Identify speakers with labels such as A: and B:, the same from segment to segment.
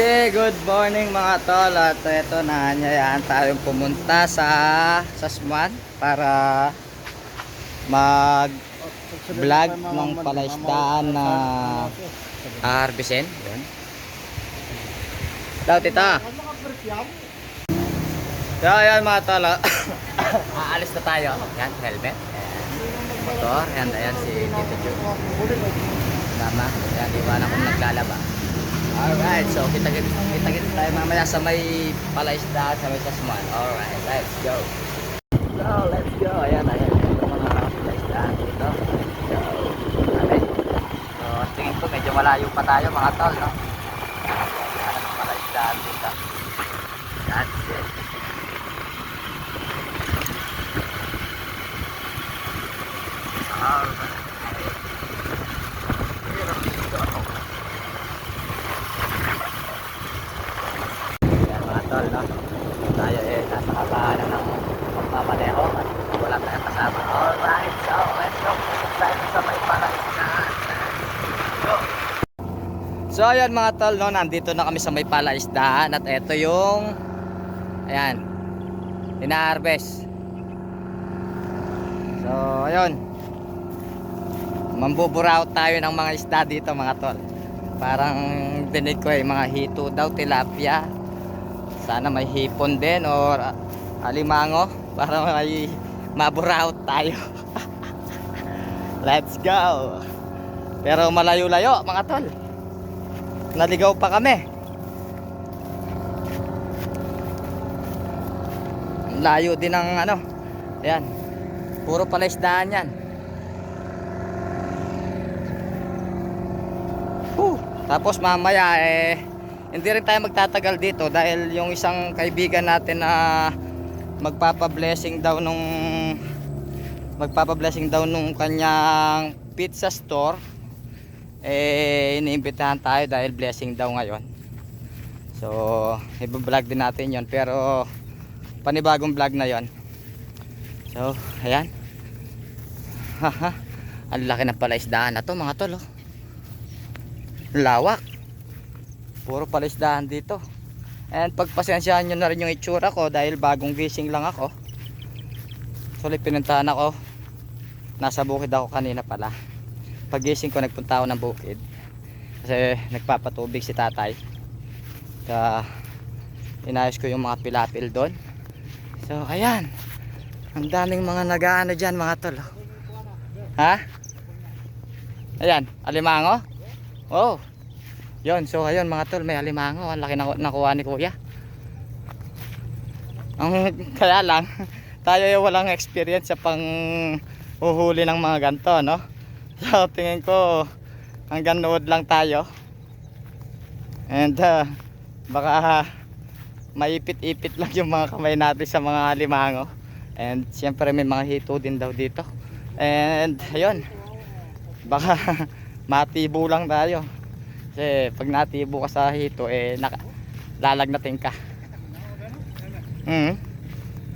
A: Okay, good morning mga tol. At ito na, anyayaan tayong pumunta sa Sasmuan para mag vlog ng palaisdaan na harvestin. Yun. Daw, tita. So, ayan mga tol. ah. Aalis na tayo. Yan, helmet. Motor. Ayan, ayan si Tito Ju. Tama. Ayan, iwanan ko naglalaba. Alright, so kita kita tayo mamaya sa may palaisdaan sa may Tasman. Alright, let's go. So, let's go. Ayan, ayan. Ito mga palaisdaan dito. Go. Okay. So, tingin ko medyo malayo pa tayo mga tol, no? Ayan, palaisdaan dito. That's it. Alright. Ayan mga tol, no? Tayo eh, nasa kabahanan ng pagpapaneho at wala tayong kasama. Alright, so let's go. Tayo sa may palaisdaan. Go. So ayan mga tol, no? nandito na kami sa may palaisdaan at ito yung ayan, ina-harvest. So ayun, mambuburaw tayo ng mga isda dito mga tol. Parang dinig ko eh, mga hito daw, tilapia. Sana may hipon din or ah, alimango para may maburaw tayo. Let's go. Pero malayo-layo mga tol. Naligaw pa kami. Layo din ng ano. Ayan. Puro pala isdaan yan. Whew. Tapos mamaya eh hindi rin tayo magtatagal dito dahil yung isang kaibigan natin na magpapa-blessing daw nung magpapa-blessing daw nung kanyang pizza store eh iniimbitahan tayo dahil blessing daw ngayon. So, i-vlog din natin 'yon pero panibagong vlog na 'yon. So, ayan. Haha. Ang laki ng palaisdaan na to mga tol. Oh. Lawak. Puro palaisdaan dito. And pagpasensyahan nyo na rin yung itsura ko dahil bagong gising lang ako. Sulit pinuntahan ako. Nasa bukid ako kanina pala. Pagising ko nagpunta ako ng bukid. Kasi nagpapatubig si tatay. Kaya inayos ko yung mga pilapil doon. So ayan. Ang daming mga nagaano dyan mga tol. Ha? Ayan, alimango? Oh. Yon, so ayun mga tol, may alimango, ang laki na nakuha ni Kuya. Ang kaya lang, tayo yung walang experience sa pang uhuli ng mga ganto, no? So tingin ko hanggang nood lang tayo. And uh, baka maipit-ipit lang yung mga kamay natin sa mga alimango. And siyempre may mga hito din daw dito. And ayun, baka matibo lang tayo. Kasi pag natibo ka sa hito, eh, naka, lalagnatin ka.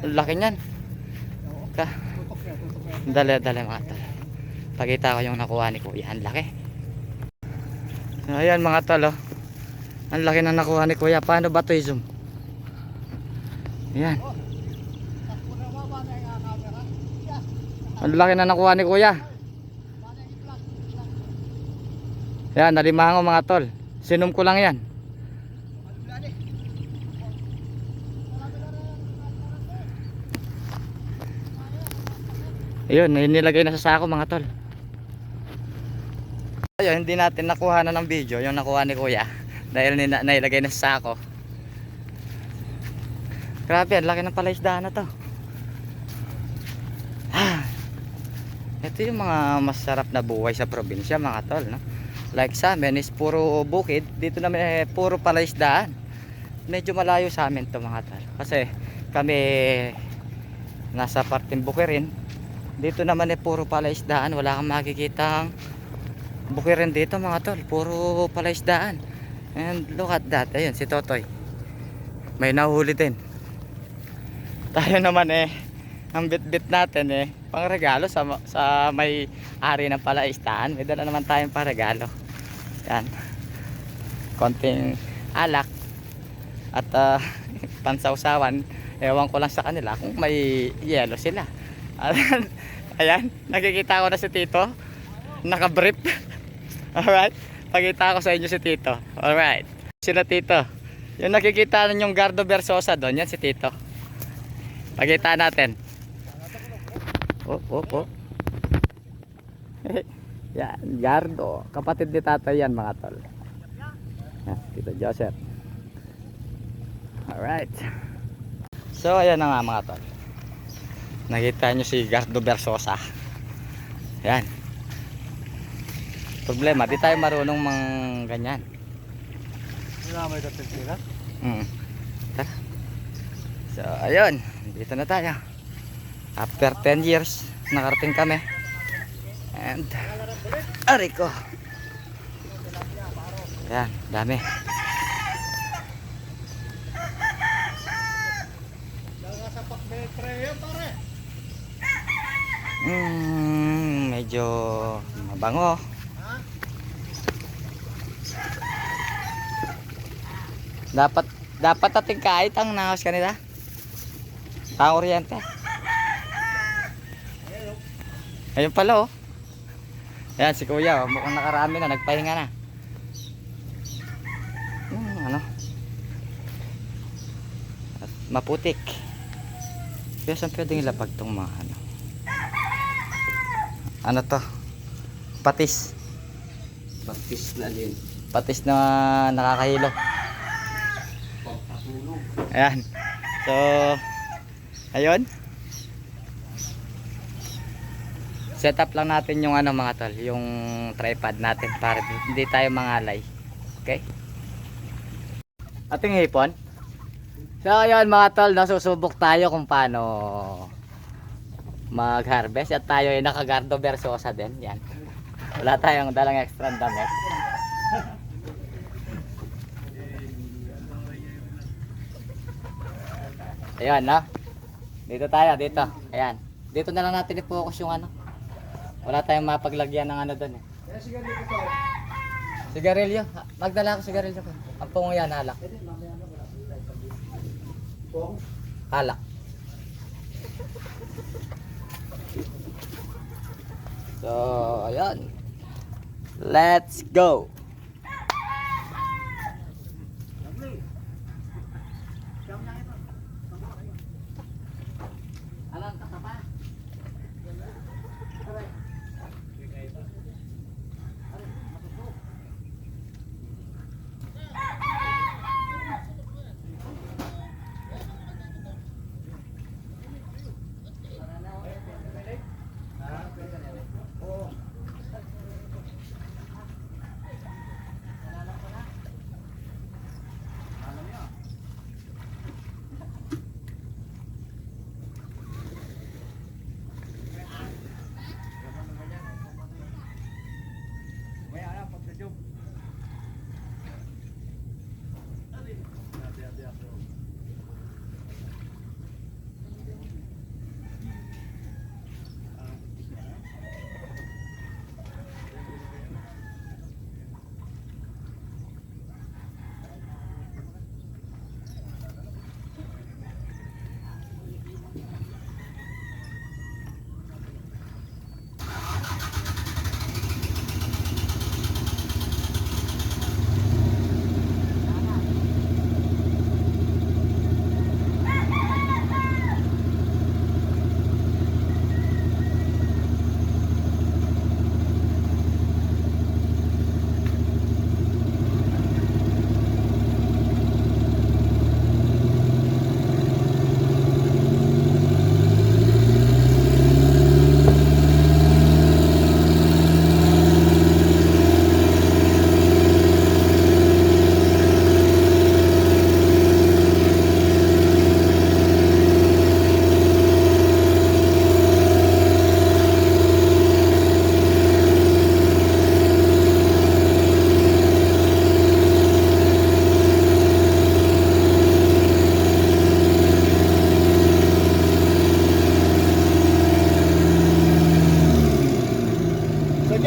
A: Ang laki niyan. Dali, dali mga. Pakita ko yung nakuha ni Kuya. Ang laki. Ayan mga tol, oh. Ang laki na nakuha ni Kuya. Paano ba ito i-zoom? Ayan. Ang laki na nakuha ni Kuya. Yan, nalimango mga tol. Sinom ko lang yan. Ayun, nilagay na sa sako mga tol. Ayun, hindi natin nakuha na ng video yung nakuha ni Kuya. Dahil nina, nailagay na sa sako. Grabe, ang laki ng palaisdaan na to. Ah, ito yung mga masarap na buhay sa probinsya mga tol. No? Like sa amin is puro bukid. Dito naman eh, puro palaisdaan. Medyo malayo sa amin to mga tol. Kasi kami nasa parting bukirin. Dito naman eh puro palaisdaan. Wala kang makikitang bukirin dito mga tol. Puro palaisdaan. And look at that. Ayun si Totoy. May nahuli din. Tayo naman eh ang bit-bit natin eh pang regalo sa sa may ari ng palaistaan may dala naman tayong regalo yan konting alak at ah, pansawsawan ewan ko lang sa kanila kung may yelo sila ayan nakikita ko na si Tito nakabrief alright? Pakita ko sa inyo si Tito. Alright. Sila Tito? Yung nakikita ninyong Gardo Versosa doon yan si Tito. Pakita natin. Oh oh oh. Yan Gardo. Kapatid ni tatay yan mga tol. Yan, Tito Joseph. Alright. So, ayan na nga mga tol. Nakita nyo si Gardo Versosa. Ayan. Problema, di tayo marunong mang ganyan.
B: Wala may dapat sila.
A: Mm. Tara. So, ayun. Dito na tayo. After 10 years, nakarating kami. And, ariko. Ayan, dami. Mm, medyo mabango. Dapat dapat ating kahit ang nahos kanila. Tang Oriente. Ayun pala oh. Ayan si Kuya, oh. mukhang nakarami na, nagpahinga na. Hmm, ano? At maputik. Kaya saan pwedeng ilapag tong mga ano? Ano to? Patis.
B: Baktis na din.
A: Patis na nakakahilo. Ayan. So, ayun. Set up lang natin yung ano mga tol, yung tripod natin para hindi tayo mangalay. Okay? Ating hipon. So, ayun mga tol, nasusubok tayo kung paano mag-harvest at tayo ay nakagardo versosa din. Yan. Wala tayong dalang extra damit. Ayan, no? Dito tayo, dito. Ayan. Dito na lang natin i-focus yung ano. Wala tayong mapaglagyan ng ano doon eh. Sigarilyo. Ha- Magdala ako sigarilyo ko. Ang pungo yan, halak. Halak. So, ayan. Let's go.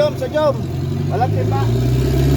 A: Sayom, sayom. Malaki pa.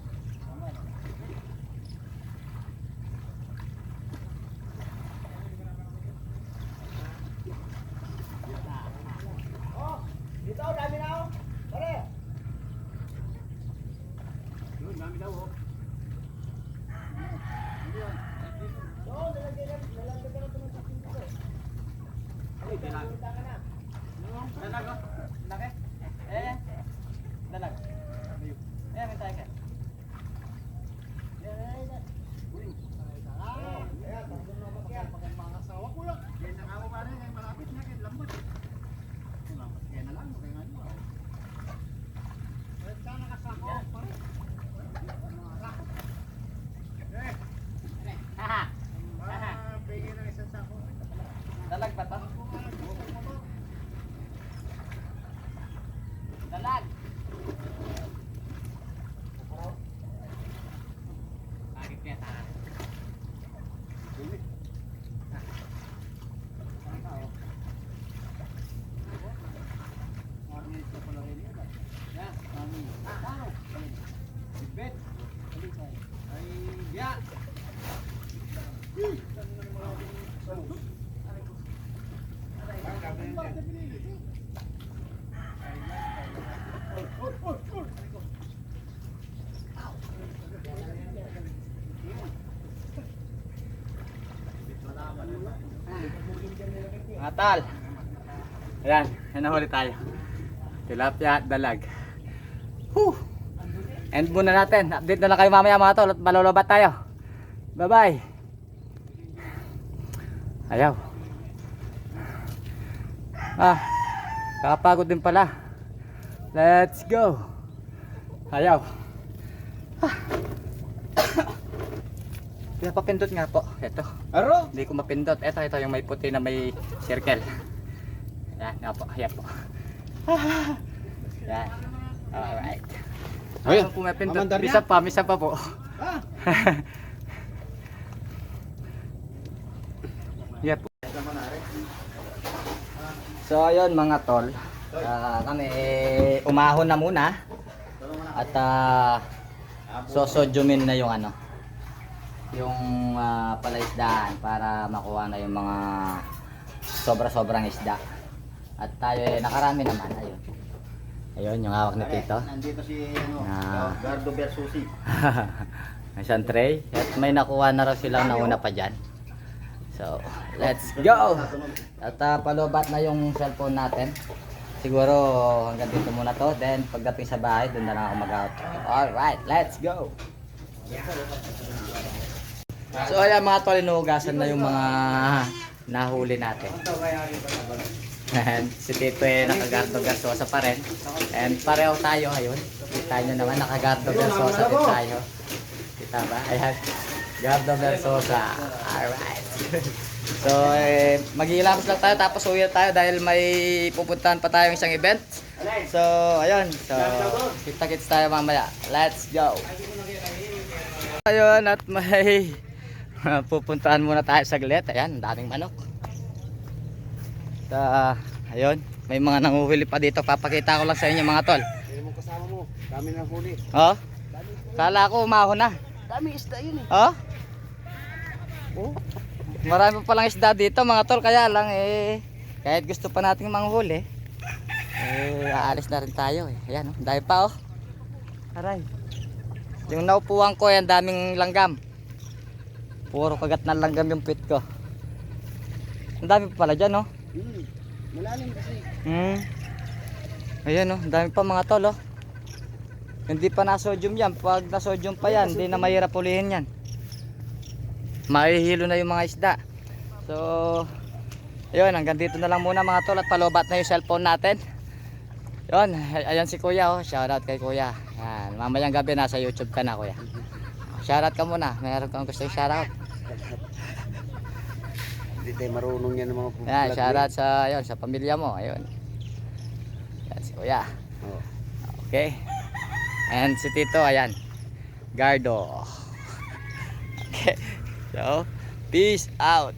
A: Dalag oh. Laki. Eh. Dalag. Eh, may tayo ka. Dalag ba to? Dalag. Bakit kaya tahan? Mga tal. Ayan, yan nahuli tayo. Tilapia dalag. Whew. End muna natin. Update na lang kayo mamaya mga tol at malolobat tayo. Bye bye. Ayaw. Ah, kakapagod din pala. Let's go. Ayaw. Pinapapindot nga po. Ito.
B: Aro!
A: Hindi ko mapindot. Ito, ito yung may puti na may circle. Yan, nga po. Ayan po. Yan. Alright.
B: Ayun,
A: Ayun po mapindot.
B: mamandar
A: Misa
B: niya.
A: pa, misa pa po.
B: Ah!
A: yeah po. So ayun mga tol. Ah, kami eh, umahon na muna. At uh, sosodyumin na yung ano. Yung ah, palaisdaan para makuha na yung mga sobra-sobrang isda. At tayo eh, nakarami naman. Ayun. Ayun yung hawak ni Tito.
B: Nandito si ano,
A: Ah.
B: Gardo Bersusi.
A: May isang tray. At may nakuha na raw silang nauna pa dyan. So, let's go! At uh, palubat na yung cellphone natin. Siguro hanggang dito muna to. Then pagdating sa bahay, doon na lang ako mag-out. Alright, let's go! So ayan mga tol, inuugasan na yung mga nahuli natin. And si Tito eh, nakagardo garsosa pa rin. And pareho tayo ngayon. Kita nyo naman, nakagardo garsosa din tayo. Kita ba? Ayan. Gardo garsosa. Alright. so, eh, maghihilamos lang tayo tapos uwi tayo dahil may pupuntahan pa tayong isang event. So, ayun. So, kita-kits tayo mamaya. Let's go. Ayun, at may pupuntahan muna tayo saglit. Ayan, daming manok. Sa Ayun, may mga nanguhuli pa dito. Papakita ko lang sa inyo mga tol.
B: Mo kasama mo. Dami na huli.
A: Oh, kala ko umahon na.
B: Dami isda yun eh.
A: Oh,
B: Oh.
A: marami pa palang isda dito mga tol. Kaya lang eh, kahit gusto pa nating manghuli, eh, aalis na rin tayo eh. Ayan, oh, dahil pa oh. Aray. Yung naupuan ko, yan daming langgam. Puro kagat na langgam yung pit ko. Ang dami pa pala dyan, oh.
B: Hmm. Malalim kasi.
A: Hmm. Ayan, oh. Ang dami pa mga tol, oh. Hindi pa na-sodium yan. Pag na-sodium pa yan, hindi na mahirap ulihin yan. Mahihilo na yung mga isda. So, ayun, hanggang dito na lang muna mga tol at palobat na yung cellphone natin. Yun, ay- ayan si kuya oh. Shoutout kay kuya. Yan, mamayang gabi nasa YouTube ka na kuya. Shoutout ka muna. Meron kang gusto yung shoutout.
B: Hindi tayo marunong yan ng mga
A: Yan,
B: vlog
A: shoutout sa, ayun, sa pamilya mo. Ayun. Yan si kuya.
B: eh. Oh.
A: Okay. And si Tito, ayan. Gardo. Okay. So, peace out.